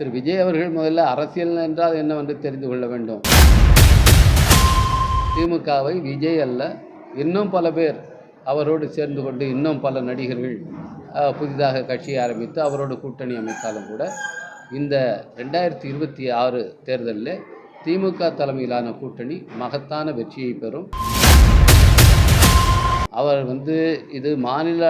திரு விஜய் அவர்கள் முதல்ல அரசியல் என்றால் என்னவென்று தெரிந்து கொள்ள வேண்டும். திமுகவை விஜய் அல்ல இன்னும் பல பேர் அவரோடு சேர்ந்து கொண்டு இன்னும் பல நடிகர்கள் புதிதாக கட்சியை ஆரம்பித்து அவரோடு கூட்டணி அமைத்தாலும் கூட இந்த ரெண்டாயிரத்தி இருபத்தி ஆறு தேர்தலில் திமுக தலைமையிலான கூட்டணி மகத்தான வெற்றியை பெறும். அவர் வந்து இது மாநில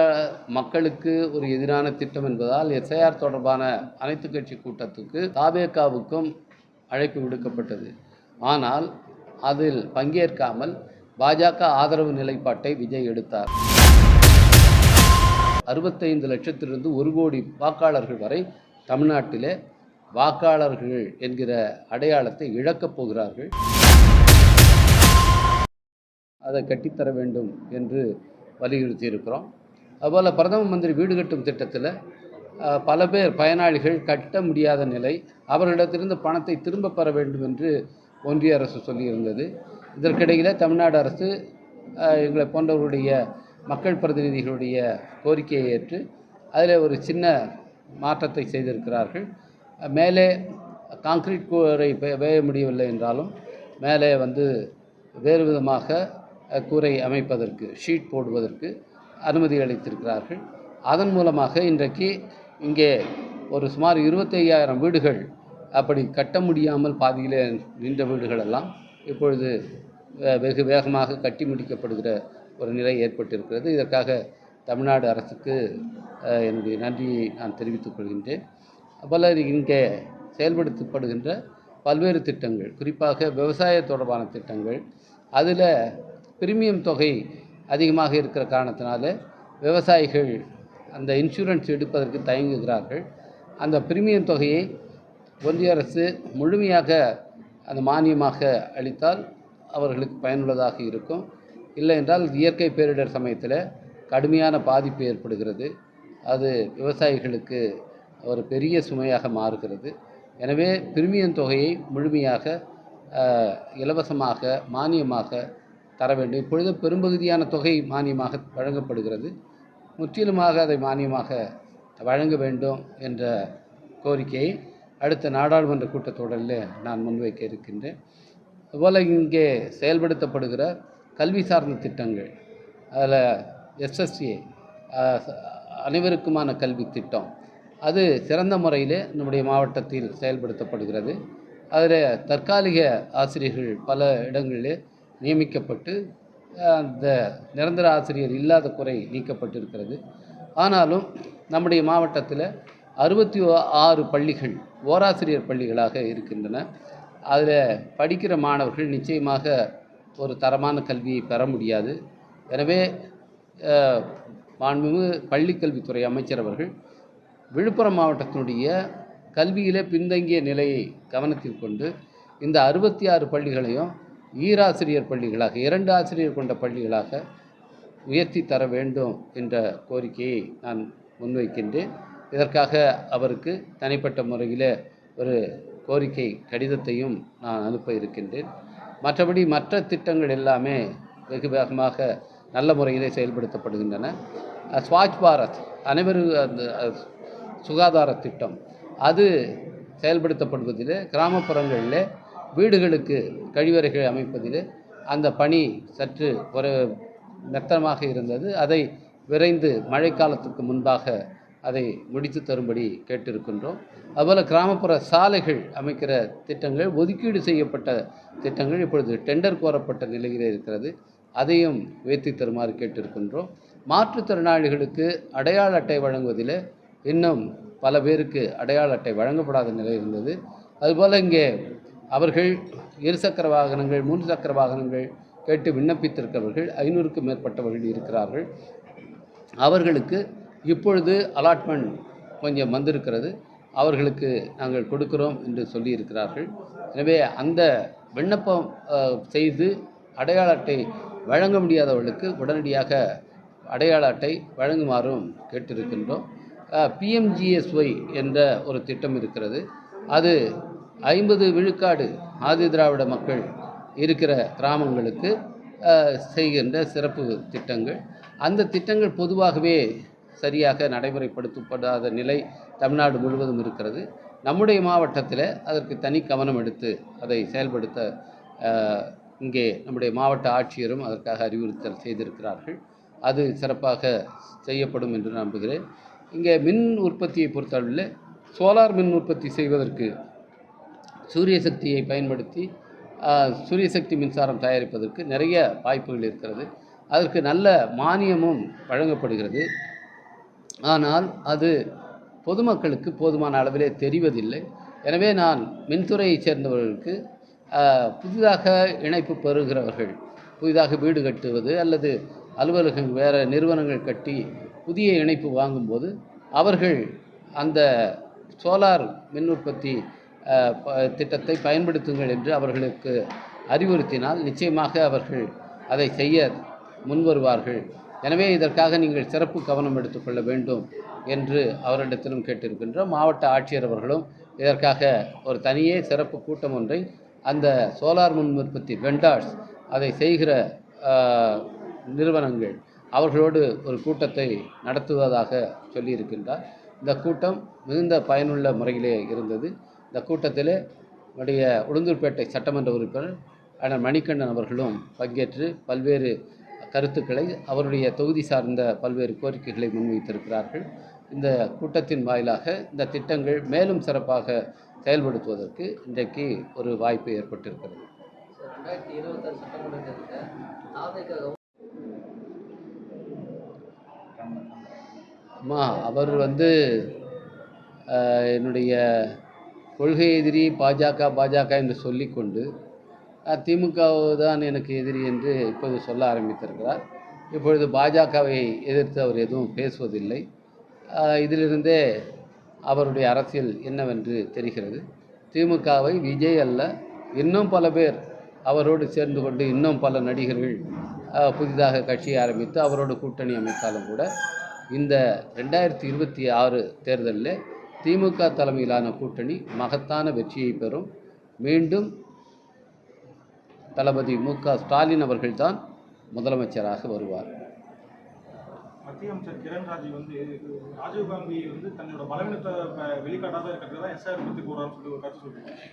மக்களுக்கு ஒரு எதிரான திட்டம் என்பதால் எஸ்ஐஆர் தொடர்பான அனைத்து கட்சி கூட்டத்துக்கு தாபேகாவுக்கும் அழைப்பு விடுக்கப்பட்டது. ஆனால் அதில் பங்கேற்காமல் பாஜக ஆதரவு நிலைப்பாட்டை விஜய் எடுத்தார். அறுபத்தைந்து லட்சத்திலிருந்து ஒரு கோடி வாக்காளர்கள் வரை தமிழ்நாட்டிலே வாக்காளர்கள் என்கிற அடையாளத்தை இழக்கப் போகிறார்கள். அதை கட்டித்தர வேண்டும் என்று வலியுறுத்தி இருக்கிறோம் அதுபோல் பிரதம மந்திரி வீடு கட்டும் திட்டத்தில் பல பேர் பயனாளிகள் கட்ட முடியாத நிலை அவர்களிடத்திலிருந்து பணத்தை திரும்ப பெற வேண்டும் என்று ஒன்றிய அரசு சொல்லியிருந்தது. இதற்கிடையில் தமிழ்நாடு அரசு எங்களை போன்றவர்களுடைய மக்கள் பிரதிநிதிகளுடைய கோரிக்கையை ஏற்று அதில் ஒரு சின்ன மாற்றத்தை செய்திருக்கிறார்கள். மேலே காங்கிரீட் கூரை வேய முடியவில்லை என்றாலும் மேலே வந்து வேறு விதமாக கூரை அமைப்பதற்கு ஷீட் போடுவதற்கு அனுமதி அளித்திருக்கிறார்கள். அதன் மூலமாக இன்றைக்கு இங்கே ஒரு சுமார் இருபத்தையாயிரம் வீடுகள் அப்படி கட்ட முடியாமல் பாதியிலே நின்ற வீடுகளெல்லாம் இப்பொழுது வெகு வேகமாக கட்டி முடிக்கப்படுகிற ஒரு நிலை ஏற்பட்டிருக்கிறது. இதற்காக தமிழ்நாடு அரசுக்கு என்னுடைய நன்றியை நான் தெரிவித்துக் கொள்கின்றேன். அதுபோல் இங்கே செயல்படுத்தப்படுகின்ற பல்வேறு திட்டங்கள் குறிப்பாக விவசாய தொடர்பான திட்டங்கள். அதில் பிரீமியம் தொகை அதிகமாக இருக்கிற காரணத்தினால விவசாயிகள் அந்த இன்சூரன்ஸ் எடுப்பதற்கு தயங்குகிறார்கள். அந்த பிரீமியம் தொகையை ஒன்றிய அரசு முழுமையாக அந்த மானியமாக அளித்தால் அவர்களுக்கு பயனுள்ளதாக இருக்கும். இல்லை என்றால் இயற்கை பேரிடர் சமயத்தில் கடுமையான பாதிப்பு ஏற்படுகிறது. அது விவசாயிகளுக்கு ஒரு பெரிய சுமையாக மாறுகிறது. எனவே பிரிமியம் தொகையை முழுமையாக இலவசமாக மானியமாக தர வேண்டும். இப்பொழுது பெரும்பகுதியான தொகை மானியமாக வழங்கப்படுகிறது. முற்றிலுமாக அதை மானியமாக வழங்க வேண்டும் என்ற கோரிக்கையை அடுத்த நாடாளுமன்ற கூட்டத்தொடரில் நான் முன்வைக்க இருக்கின்றேன். அதுபோல் இங்கே செயல்படுத்தப்படுகிற கல்வி சார்ந்த திட்டங்கள் அதில் எஸ்எஸ்சிஏ அனைவருக்குமான கல்வி திட்டம் அது சிறந்த முறையில் நம்முடைய மாவட்டத்தில் செயல்படுத்தப்படுகிறது. அதில் தற்காலிக ஆசிரியர்கள் பல இடங்களில் நியமிக்கப்பட்டு அந்த நிரந்தர ஆசிரியர் இல்லாத குறை நீக்கப்பட்டிருக்கிறது. ஆனாலும் நம்முடைய மாவட்டத்தில் அறுபத்தி ஆறு பள்ளிகள் ஓராசிரியர் பள்ளிகளாக இருக்கின்றன. அதில் படிக்கிற மாணவர்கள் நிச்சயமாக ஒரு தரமான கல்வியை பெற முடியாது. எனவே மாண்புமிகு பள்ளிக்கல்வித்துறை அமைச்சர் அவர்கள் விழுப்புரம் மாவட்டத்தினுடைய கல்வியிலே பின்தங்கிய நிலையை கவனத்தில் கொண்டு இந்த அறுபத்தி ஆறு பள்ளிகளையும் ஈராசிரியர் பள்ளிகளாக இரண்டு ஆசிரியர் கொண்ட பள்ளிகளாக உயர்த்தி தர வேண்டும் என்ற கோரிக்கையை நான் முன்வைக்கின்றேன். இதற்காக அவருக்கு தனிப்பட்ட முறையில் ஒரு கோரிக்கை கடிதத்தையும் நான் அனுப்ப இருக்கின்றேன். மற்றபடி மற்ற திட்டங்கள் எல்லாமே வெகு வேகமாக நல்ல முறையிலே செயல்படுத்தப்படுகின்றன. ஸ்வாச் ஸ்வச் பாரத் அனைவரும் அந்த சுகாதார திட்டம் அது செயல்படுத்தப்படுவதில் கிராமப்புறங்களில் வீடுகளுக்கு கழிவறைகள் அமைப்பதில் அந்த பணி சற்று ஒரு மெத்தனமாக இருந்தது. அதை விரைந்து மழைக்காலத்துக்கு முன்பாக அதை முடித்து தரும்படி கேட்டிருக்கின்றோம். அதுபோல் கிராமப்புற சாலைகள் அமைக்கிற திட்டங்கள் ஒதுக்கீடு செய்யப்பட்ட திட்டங்கள் இப்பொழுது டெண்டர் கோரப்பட்ட நிலையில் இருக்கிறது. அதையும் உயர்த்தி தருமாறு கேட்டிருக்கின்றோம். மாற்றுத்திறனாளிகளுக்கு அடையாள அட்டை வழங்குவதில் இன்னும் பல பேருக்கு அடையாள அட்டை வழங்கப்படாத நிலை இருந்தது. அதுபோல் இங்கே அவர்கள் இருசக்கர வாகனங்கள் மூன்று சக்கர வாகனங்கள் கேட்டு விண்ணப்பித்திருக்கிறவர்கள் ஐநூறுக்கும் மேற்பட்டவர்கள் இருக்கிறார்கள். அவர்களுக்கு இப்பொழுது அலாட்மெண்ட் கொஞ்சம் வந்திருக்கிறது. அவர்களுக்கு நாங்கள் கொடுக்கிறோம் என்று சொல்லியிருக்கிறார்கள். எனவே அந்த விண்ணப்பம் செய்து அடையாள அட்டை வழங்க முடியாதவர்களுக்கு உடனடியாக அடையாள அட்டை வழங்குமாறும் கேட்டிருக்கின்றோம். பிஎம்ஜிஎஸ்ஒய் என்ற ஒரு திட்டம் இருக்கிறது. அது ஐம்பது விழுக்காடு ஆதி திராவிட மக்கள் இருக்கிற கிராமங்களுக்கு செய்கின்ற சிறப்பு திட்டங்கள். அந்த திட்டங்கள் பொதுவாகவே சரியாக நடைமுறைப்படுத்தப்படாத நிலை தமிழ்நாடு முழுவதும் இருக்கிறது. நம்முடைய மாவட்டத்தில் அதற்கு தனி கவனம் எடுத்து அதை செயல்படுத்த இங்கே நம்முடைய மாவட்ட ஆட்சியரும் அதற்காக அறிவுறுத்தல் செய்திருக்கிறார்கள். அது சிறப்பாக செய்யப்படும் என்று நம்புகிறேன். இங்கே மின் உற்பத்தியை பொறுத்தளவில் சோலார் மின் உற்பத்தி செய்வதற்கு சூரிய சக்தியை பயன்படுத்தி சூரிய சக்தி மின்சாரம் தயாரிப்பதற்கு நிறைய வாய்ப்புகள் இருக்கிறது. அதற்கு நல்ல மானியமும் வழங்கப்படுகிறது. ஆனால் அது பொதுமக்களுக்கு போதுமான அளவிலே தெரிவதில்லை. எனவே நான் மின்துறையைச் சேர்ந்தவர்களுக்கு புதிதாக இணைப்பு பெறுகிறவர்கள் புதிதாக வீடு கட்டுவது அல்லது அலுவலகம் வேறு நிறுவனங்கள் கட்டி புதிய இணைப்பு வாங்கும்போது அவர்கள் அந்த சோலார் மின் உற்பத்தி திட்டத்தை பயன்படுத்துங்கள் என்று அவர்களுக்கு அறிவுறுத்தினால் நிச்சயமாக அவர்கள் அதை செய்ய முன்வருவார்கள். எனவே இதற்காக நீங்கள் சிறப்பு கவனம் எடுத்துக்கொள்ள வேண்டும் என்று அவரிடத்திலும் கேட்டிருக்கின்றோம். மாவட்ட ஆட்சியர் அவர்களும் இதற்காக ஒரு தனியே சிறப்பு கூட்டம் ஒன்றை அந்த சோலார் மின் உற்பத்தி வெண்டார்ஸ் அதை செய்கிற நிறுவனங்கள் அவர்களோடு ஒரு கூட்டத்தை நடத்துவதாக சொல்லியிருக்கின்றார். இந்த கூட்டம் மிகுந்த பயனுள்ள முறையிலே இருந்தது. இந்த கூட்டத்தில் நம்முடைய உளுந்தூர்பேட்டை சட்டமன்ற உறுப்பினர் அண்ணன் மணிகண்டன் அவர்களும் பங்கேற்று பல்வேறு கருத்துக்களை அவருடைய தொகுதி சார்ந்த பல்வேறு கோரிக்கைகளை முன்வைத்திருக்கிறார்கள். இந்த கூட்டத்தின் வாயிலாக இந்த திட்டங்கள் மேலும் சிறப்பாக செயல்படுத்துவதற்கு இன்றைக்கு ஒரு வாய்ப்பு ஏற்பட்டிருக்கிறது. அம்மா அவர் வந்து என்னுடைய கொள்கை எதிரி பாஜக பாஜக என்று சொல்லிக்கொண்டு திமுக தான் எனக்கு எதிரி என்று இப்போது சொல்ல ஆரம்பித்திருக்கிறார். இப்பொழுது பாஜகவை எதிர்த்து அவர் எதுவும் பேசுவதில்லை. இதிலிருந்தே அவருடைய அரசியல் என்னவென்று தெரிகிறது. திமுகவை விஜய் அல்ல இன்னும் பல பேர் அவரோடு சேர்ந்து கொண்டு இன்னும் பல நடிகர்கள் புதிதாக கட்சி ஆரம்பித்து அவரோடு கூட்டணி அமைத்தாலும் கூட இந்த ரெண்டாயிரத்தி இருபத்தி ஆறு தேர்தலில் திமுக தலைமையிலான கூட்டணி மகத்தான வெற்றியை பெறும். மீண்டும் தளபதி மு க ஸ்டாலின் அவர்கள்தான் முதலமைச்சராக வருவார். மத்திய அமைச்சர் கிரண் ராஜி வந்து ராஜீவ்காந்தி வந்து தன்னோட பலவீனத்தை வெளிக்காட்டாத இருக்கிறது தான் எஸ்ஆர் பற்றி போகிறான்னு சொல்லி ஒரு கருத்து சொல்லியிருக்காங்க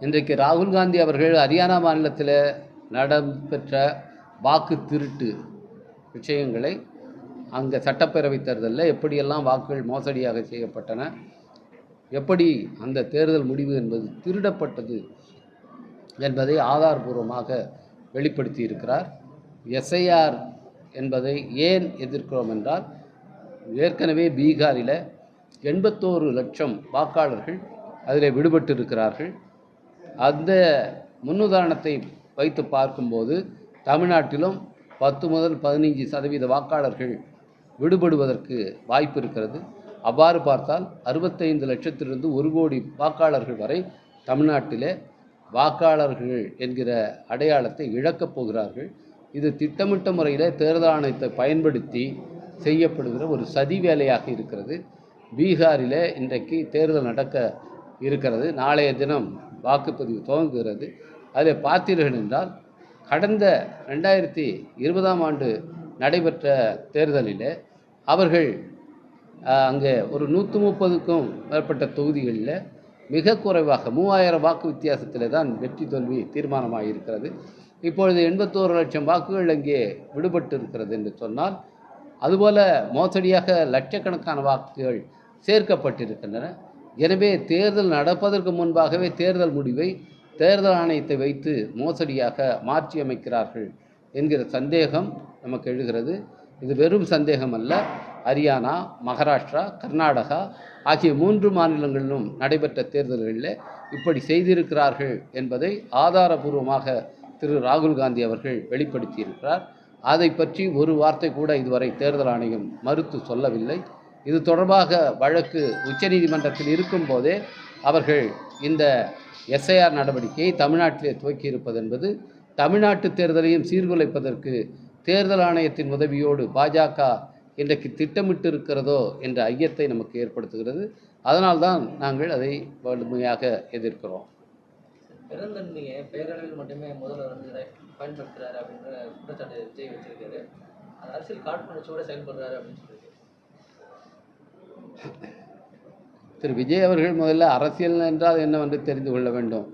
இன்றைக்கு ராகுல் காந்தி அவர்கள் ஹரியானா மாநிலத்தில் நடைபெற்ற வாக்கு திருட்டு விஷயங்களை அங்கே சட்டப்பேரவை தேர்தலில் எப்படியெல்லாம் வாக்குகள் மோசடியாக செய்யப்பட்டன எப்படி அந்த தேர்தல் முடிவு என்பது திருடப்பட்டது என்பதை ஆதாரபூர்வமாக வெளிப்படுத்தி இருக்கிறார். எஸ்ஐஆர் என்பதை ஏன் எதிர்க்கிறோம் என்றால் ஏற்கனவே பீகாரில் எண்பத்தோரு லட்சம் வாக்காளர்கள் அதில் விடுபட்டு இருக்கிறார்கள் அந்த முன்னுதாரணத்தை வைத்து பார்க்கும்போது தமிழ்நாட்டிலும் பத்து முதல் பதினைஞ்சு சதவீத வாக்காளர்கள் விடுபடுவதற்கு வாய்ப்பு இருக்கிறது. அவ்வாறு பார்த்தால் அறுபத்தைந்து லட்சத்திலிருந்து ஒரு கோடி வாக்காளர்கள் வரை தமிழ்நாட்டிலே வாக்காளர்கள் என்கிற அடையாளத்தை இழக்கப் போகிறார்கள். இது திட்டமிட்ட முறையில் தேர்தல் ஆணையத்தை பயன்படுத்தி செய்யப்படுகிற ஒரு சதி வேலையாக இருக்கிறது. பீகாரில் இன்றைக்கு தேர்தல் நடக்க இருக்கிறது. நாளைய தினம் வாக்குப்பதிவு துவங்குகிறது. அதில் பார்த்தீர்கள் என்றால் கடந்த ரெண்டாயிரத்தி இருபதாம் ஆண்டு நடைபெற்ற தேர்தலில் அவர்கள் அங்கே ஒரு நூற்று முப்பதுக்கும் மேற்பட்ட தொகுதிகளில் மிக குறைவாக மூவாயிரம் வாக்கு வித்தியாசத்தில் தான் வெற்றி தோல்வி தீர்மானமாக இருக்கிறது இப்பொழுது எண்பத்தோரு லட்சம் வாக்குகள் அங்கே விடுபட்டு இருக்கிறது என்று சொன்னால் அதுபோல மோசடியாக லட்சக்கணக்கான வாக்குகள் சேர்க்கப்பட்டிருக்கின்றன. எனவே தேர்தல் நடப்பதற்கு முன்பாகவே தேர்தல் முடிவை தேர்தல் ஆணையத்தை வைத்து மோசடியாக மாற்றியமைக்கிறார்கள் என்கிற சந்தேகம் நமக்கு எழுகிறது. இது வெறும் சந்தேகம் அல்ல ஹரியானா மகாராஷ்டிரா கர்நாடகா ஆகிய மூன்று மாநிலங்களிலும் நடைபெற்ற தேர்தல்களில் இப்படி செய்திருக்கிறார்கள் என்பதை ஆதாரபூர்வமாக திரு. ராகுல் காந்தி அவர்கள் வெளிப்படுத்தியிருக்கிறார். அதை பற்றி ஒரு வார்த்தை கூட இதுவரை தேர்தல் ஆணையம் மறுத்து சொல்லவில்லை. இது தொடர்பாக வழக்கு உச்சநீதிமன்றத்தில் இருக்கும்போதே அவர்கள் இந்த எஸ்ஐஆர் நடவடிக்கையை தமிழ்நாட்டிலே துவக்கியிருப்பது என்பது தமிழ்நாட்டு தேர்தலையும் சீர்குலைப்பதற்கு தேர்தல் ஆணையத்தின் உதவியோடு பாஜக இன்றைக்கு திட்டமிட்டு இருக்கிறதோ என்ற ஐயத்தை நமக்கு ஏற்படுத்துகிறது. அதனால்தான் நாங்கள் அதை வலிமையாக எதிர்க்கிறோம். பெருந்தன்மையை பேரளவில் மட்டுமே முதல்வர் வந்து இதை பயன்படுத்துறாரு அப்படின்ற குற்றச்சாட்டு விஜய் வச்சிருக்காரு. அது அரசியல் காழ்ப்புணர்ச்சியோட செயல்படுறாரு அப்படின்னு சொல்லியிருக்கு திரு விஜய் அவர்கள் முதல்ல அரசியல் என்றால் என்னவென்று தெரிந்து கொள்ள வேண்டும்.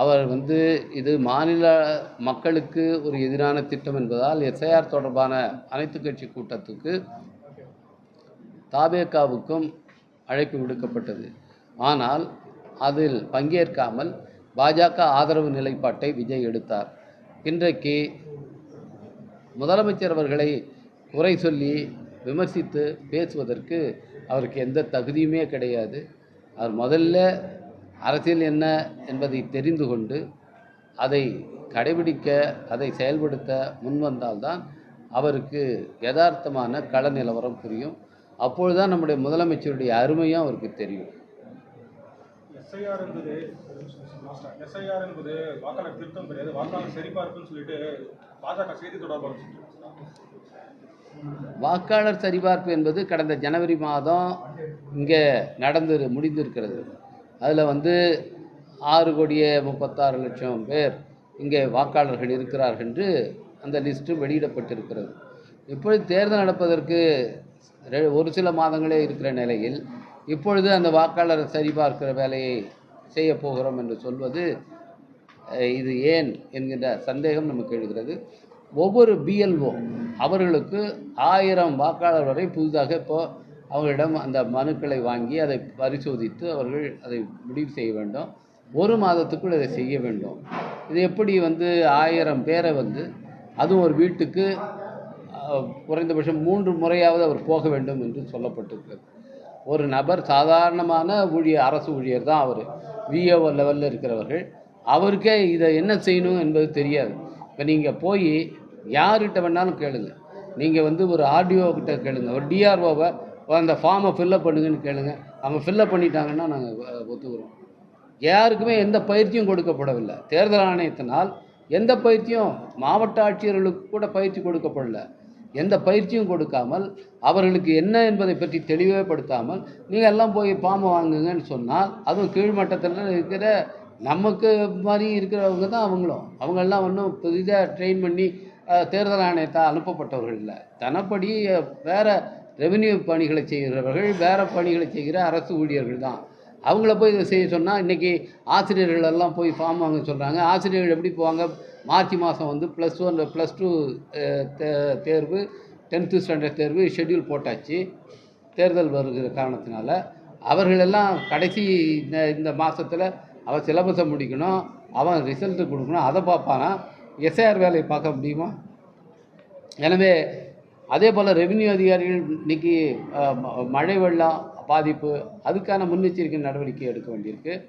அவர் வந்து இது மாநில மக்களுக்கு ஒரு எதிரான திட்டம் என்பதால் எஸ்ஐஆர் தொடர்பான அனைத்து கட்சி கூட்டத்துக்கு தாபேகாவுக்கும் அழைப்பு விடுக்கப்பட்டது. ஆனால் அதில் பங்கேற்காமல் பாஜக ஆதரவு நிலைப்பாட்டை விஜய் எடுத்தார். இன்றைக்கு முதலமைச்சர் அவர்களை குறை சொல்லி விமர்சித்து பேசுவதற்கு அவருக்கு எந்த தகுதியுமே கிடையாது. அவர் முதல்ல அரசியல் என்ன என்பதை தெரிந்து கொண்டு அதை கடைபிடிக்க அதை செயல்படுத்த முன்வந்தால்தான் அவருக்கு யதார்த்தமான கள நிலவரம் புரியும். அப்பொழுதுதான் நம்முடைய முதலமைச்சருடைய அருமையும் அவருக்கு தெரியும். எஸ்ஐஆர் என்பது எஸ்ஐஆர் என்பது வாக்காளர் திருத்தம் கிடையாது. வாக்காளர் சரிபார்ப்புன்னு சொல்லிட்டு பாஜக செய்தி தொடர்பாளர் சொல்லியிருக்காங்க. வாக்காளர் சரிபார்ப்பு என்பது கடந்த ஜனவரி மாதம் இங்கே நடந்து முடிந்திருக்கிறது. அதில் வந்து ஆறு கோடியே முப்பத்தாறு லட்சம் பேர் இங்கே வாக்காளர்கள் இருக்கிறார்கள் என்று அந்த லிஸ்ட்டு வெளியிடப்பட்டிருக்கிறது. இப்பொழுது தேர்தல் நடப்பதற்கு ரெ- ஒரு சில மாதங்களே இருக்கிற நிலையில் இப்பொழுது அந்த வாக்காளர் சரிபார்க்கிற வேலையை செய்ய போகிறோம் என்று சொல்வது இது ஏன் என்கின்ற சந்தேகம் நமக்கு எழுகிறது. ஒவ்வொரு பிஎல்ஓ அவர்களுக்கு ஆயிரம் வாக்காளர் வரை புதிதாக இப்போது அவர்களிடம் அந்த மனுக்களை வாங்கி அதை பரிசோதித்து அவர்கள் அதை முடிவு செய்ய வேண்டும். ஒரு மாதத்துக்குள் இதை செய்ய வேண்டும். இது எப்படி வந்து ஆயிரம் பேரை வந்து அதுவும் ஒரு வீட்டுக்கு குறைந்தபட்சம் மூன்று முறையாவது அவர் போக வேண்டும் என்று சொல்லப்பட்டிருக்கிறது ஒரு நபர் சாதாரணமான ஊழியர் அரசு ஊழியர் தான் அவர். விஏஓ லெவலில் இருக்கிறவர்கள். அவருக்கே இதை என்ன செய்யணும் என்பது தெரியாது. இப்போ நீங்கள் போய் யார்கிட்ட வேணாலும் கேளுங்க. நீங்கள் வந்து ஒரு ஆர்டிஓ கிட்ட கேளுங்க. ஒரு டிஆர்ஓவை அந்த ஃபார்மை ஃபில்லப் பண்ணுங்கன்னு கேளுங்க. அவங்க ஃபில்லப் பண்ணிட்டாங்கன்னா நாங்கள் ஒத்துக்கிறோம். யாருக்குமே எந்த பயிற்சியும் கொடுக்கப்படவில்லை. தேர்தல் ஆணையத்தினால் எந்த பயிற்சியும் மாவட்ட ஆட்சியர்களுக்கு கூட பயிற்சி கொடுக்கப்படல. எந்த பயிற்சியும் கொடுக்காமல் அவர்களுக்கு என்ன என்பதை பற்றி தெளிவே படுத்தாமல் நீங்கள் எல்லாம் போய் பாம்பு வாங்குங்கன்னு சொன்னால் அதுவும் கீழ்மட்டத்தில் இருக்கிற நமக்கு மாதிரி இருக்கிறவங்க தான் அவங்களும். அவங்கெல்லாம் ஒன்றும் புதிதாக ட்ரெயின் பண்ணி தேர்தல் ஆணையத்தால் அனுப்பப்பட்டவர்கள் இல்லை. தனப்படி வேறு வேற ரெவென்யூ பணிகளை செய்கிறவர்கள் வேறு பணிகளை செய்கிற அரசு ஊழியர்கள் தான். அவங்கள போய் இதை செய்ய சொன்னால் இன்றைக்கி ஆசிரியர்கள் எல்லாம் போய் ஃபார்ம் வாங்க சொல்கிறாங்க ஆசிரியர்கள் எப்படி போவாங்க? மார்ச் மாதம் வந்து ப்ளஸ் ஒன் ப்ளஸ் டூ தேர்வு டென்த்து ஸ்டாண்டர்ட் தேர்வு ஷெட்யூல் போட்டாச்சு. தேர்தல் வருகிற காரணத்தினால அவர்களெல்லாம் கடைசி இந்த இந்த மாதத்தில் அவன் சிலபஸை முடிக்கணும். அவன் ரிசல்ட்டு கொடுக்கணும். அதை பார்ப்பானா? எஸ்ஐஆர் வேலையை பார்க்க முடியுமா? எனவே அதே போல் ரெவென்யூ அதிகாரிகள் இன்னைக்கு ம- மழை வெள்ளம் பாதிப்பு அதுக்கான முன்னெச்சரிக்கை நடவடிக்கை எடுக்க வேண்டியிருக்கு.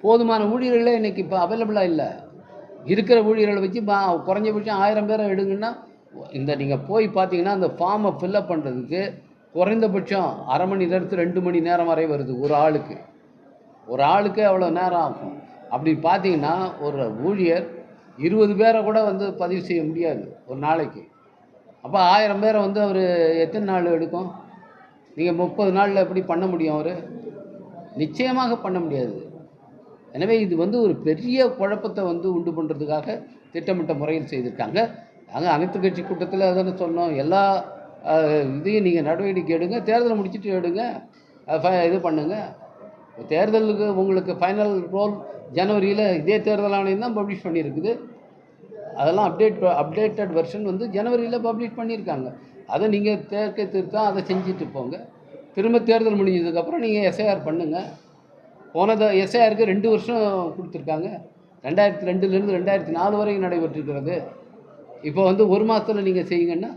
போதுமான ஊழியர்களே இன்னைக்கு இப்போ அவைலபிளாக இல்லை. இருக்கிற ஊழியர்களை வச்சு பா- குறைஞ்சபட்சம் ஆயிரம் பேரை எடுங்கன்னா இந்த நீங்கள் போய் பார்த்தீங்கன்னா அந்த ஃபார்மை ஃபில்லப் பண்ணுறதுக்கு குறைந்தபட்சம் அரை மணி நேரத்து ரெண்டு மணி நேரம் வரை வருது ஒரு ஆளுக்கு. ஒரு ஆளுக்கு அவ்வளோ நேரம் ஆகும். அப்படி பார்த்தீங்கன்னா ஒரு ஊழியர் இருபது பேரை கூட வந்து பதிவு செய்ய முடியாது ஒரு நாளைக்கு. அப்போ ஆயிரம் பேரை வந்து அவர் எத்தனை நாள் எடுக்கும்? நீங்கள் முப்பது நாளில் எப்படி பண்ண முடியும் அவர்? நிச்சயமாக பண்ண முடியாது. எனவே இது வந்து ஒரு பெரிய குழப்பத்தை வந்து உண்டு பண்ணுறதுக்காக திட்டமிட்ட முறையில் செய்திருக்காங்க. நாங்கள் அனைத்து கட்சி கூட்டத்தில் அதானே சொன்னோம். எல்லா இதையும் நீங்கள் நடவடிக்கை எடுங்க. தேர்தலை முடிச்சுட்டு எடுங்க. இது பண்ணுங்க. தேர்தலுக்கு உங்களுக்கு ஃபைனல் ரோல் ஜனவரியில் இதே தேர்தல் ஆணையம் தான் பப்ளிஷ் பண்ணியிருக்குது. அதெல்லாம் அப்டேட் அப்டேட்டட் வெர்ஷன் வந்து ஜனவரியில் பப்ளிஷ் பண்ணியிருக்காங்க. அதை நீங்கள் தேர்க்க திருத்தம் அதை செஞ்சுட்டு போங்க. திரும்ப தேர்தல் முடிஞ்சதுக்கப்புறம் நீங்கள் எஸ்ஐஆர் பண்ணுங்கள் போனது எஸ்ஐஆருக்கு ரெண்டு வருஷம் கொடுத்துருக்காங்க. ரெண்டாயிரத்தி ரெண்டுலேருந்து ரெண்டாயிரத்தி நாலு வரைக்கும் நடைபெற்றிருக்கிறது. இப்போ வந்து ஒரு மாதத்தில் நீங்கள் செய்யுங்கன்னா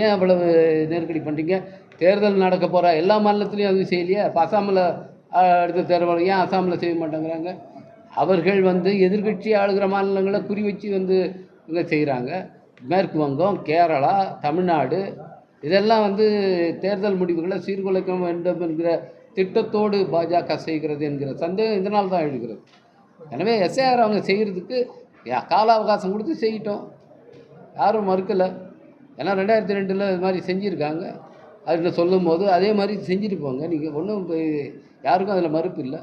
ஏன் அவ்வளவு நெருக்கடி பண்ணுறீங்க தேர்தல் நடக்க போகிற எல்லா மாநிலத்துலேயும் அதுவும் செய்யலையா. இப்போ அசாமில் அடுத்த தேர்தல் ஏன் அசாமில் செய்ய மாட்டேங்கிறாங்க? அவர்கள் வந்து எதிர்க்கட்சி ஆளுகிற மாநிலங்களை குறி வச்சு வந்து இங்கே செய்கிறாங்க மேற்கு வங்கம் கேரளா தமிழ்நாடு இதெல்லாம் வந்து தேர்தல் முடிவுகளை சீர்குலைக்க வேண்டும் என்கிற திட்டத்தோடு பாஜக செய்கிறது என்கிற சந்தேகம் இதனால் தான் எழுகிறது. எனவே எஸ்ஐஆர் அவங்க செய்கிறதுக்கு கால அவகாசம் கொடுத்து செய்யிட்டோம். யாரும் மறுக்கலை. ஏன்னா ரெண்டாயிரத்தி ரெண்டில் இது மாதிரி செஞ்சுருக்காங்க. அதில் சொல்லும் போது அதே மாதிரி செஞ்சுட்டு போங்க. நீங்கள் ஒன்றும் யாருக்கும் அதில் மறுப்பு இல்லை.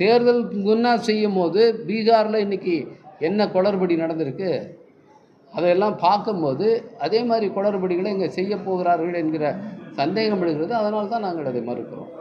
தேர்தல் முன்னால் செய்யும் போது பீகாரில் இன்றைக்கி என்ன குளறுபடி நடந்திருக்கு? அதையெல்லாம் பார்க்கும்போது அதே மாதிரி குளறுபடிகளை இங்கே செய்ய போகிறார்கள் என்கிற சந்தேகம் எழுகிறது. அதனால தான் நாங்கள் அதை மறுக்கிறோம்.